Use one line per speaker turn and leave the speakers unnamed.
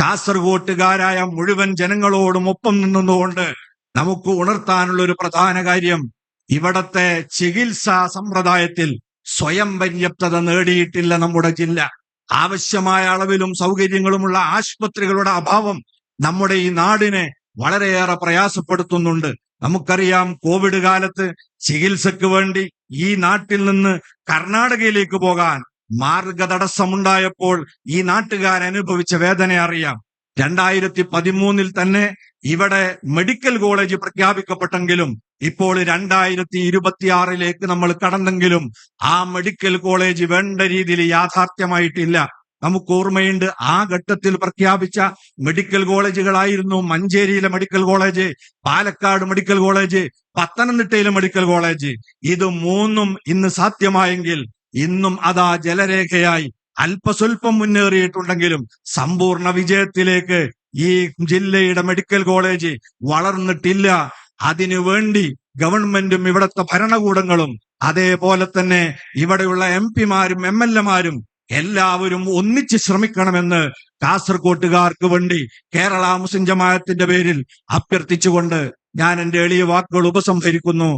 കാസർഗോട്ടുകാരായ മുഴുവൻ ജനങ്ങളോടും ഒപ്പം നിന്നുകൊണ്ട് നമുക്ക് ഉണർത്താനുള്ള ഒരു പ്രധാന കാര്യം ഇവിടത്തെ ചികിത്സാ സമ്പ്രദായത്തിൽ സ്വയം പര്യാപ്തത നേടിയിട്ടില്ല നമ്മുടെ ജില്ല. ആവശ്യമായ അളവിലും സൗകര്യങ്ങളുമുള്ള ആശുപത്രികളുടെ അഭാവം നമ്മുടെ ഈ നാടിനെ വളരെയേറെ പ്രയാസപ്പെടുത്തുന്നുണ്ട്. നമുക്കറിയാം കോവിഡ് കാലത്ത് ചികിത്സക്ക് വേണ്ടി ഈ നാട്ടിൽ നിന്ന് കർണാടകയിലേക്ക് പോകാൻ മാർഗ തടസ്സമുണ്ടായപ്പോൾ ഈ നാട്ടുകാർ അനുഭവിച്ച വേദന അറിയാം. രണ്ടായിരത്തി പതിമൂന്നിൽ തന്നെ ഇവിടെ മെഡിക്കൽ കോളേജ് പ്രഖ്യാപിക്കപ്പെട്ടെങ്കിലും ഇപ്പോൾ രണ്ടായിരത്തി ഇരുപത്തിയാറിലേക്ക് നമ്മൾ കടന്നെങ്കിലും ആ മെഡിക്കൽ കോളേജ് വേണ്ട രീതിയിൽ യാഥാർത്ഥ്യമായിട്ടില്ല. നമുക്ക് ഓർമ്മയുണ്ട് ആ ഘട്ടത്തിൽ പ്രഖ്യാപിച്ച മെഡിക്കൽ കോളേജുകളായിരുന്നു മഞ്ചേരിയിലെ medical college Palakkad medical college പത്തനംതിട്ടയിലെ മെഡിക്കൽ കോളേജ്. ഇത് മൂന്നും ഇന്ന് സാധ്യമായെങ്കിൽ ഇന്നും അതാ ജലരേഖയായി അല്പസ്വല്പം മുന്നേറിയിട്ടുണ്ടെങ്കിലും സമ്പൂർണ വിജയത്തിലേക്ക് ഈ ജില്ലയുടെ മെഡിക്കൽ കോളേജ് വളർന്നിട്ടില്ല. അതിനുവേണ്ടി ഗവൺമെന്റും ഇവിടുത്തെ ഭരണകൂടങ്ങളും അതേപോലെ തന്നെ ഇവിടെയുള്ള എം പിമാരും എം എൽ എമാരും എല്ലാവരും ഒന്നിച്ച് ശ്രമിക്കണമെന്ന് കാസർകോട്ടുകാർക്ക് വേണ്ടി കേരള മുസ്ലിം ജമാഅത്തിന്റെ പേരിൽ അഭ്യർത്ഥിച്ചുകൊണ്ട് ഞാൻ എന്റെ എളിയ വാക്കുകൾ ഉപസംഹരിക്കുന്നു.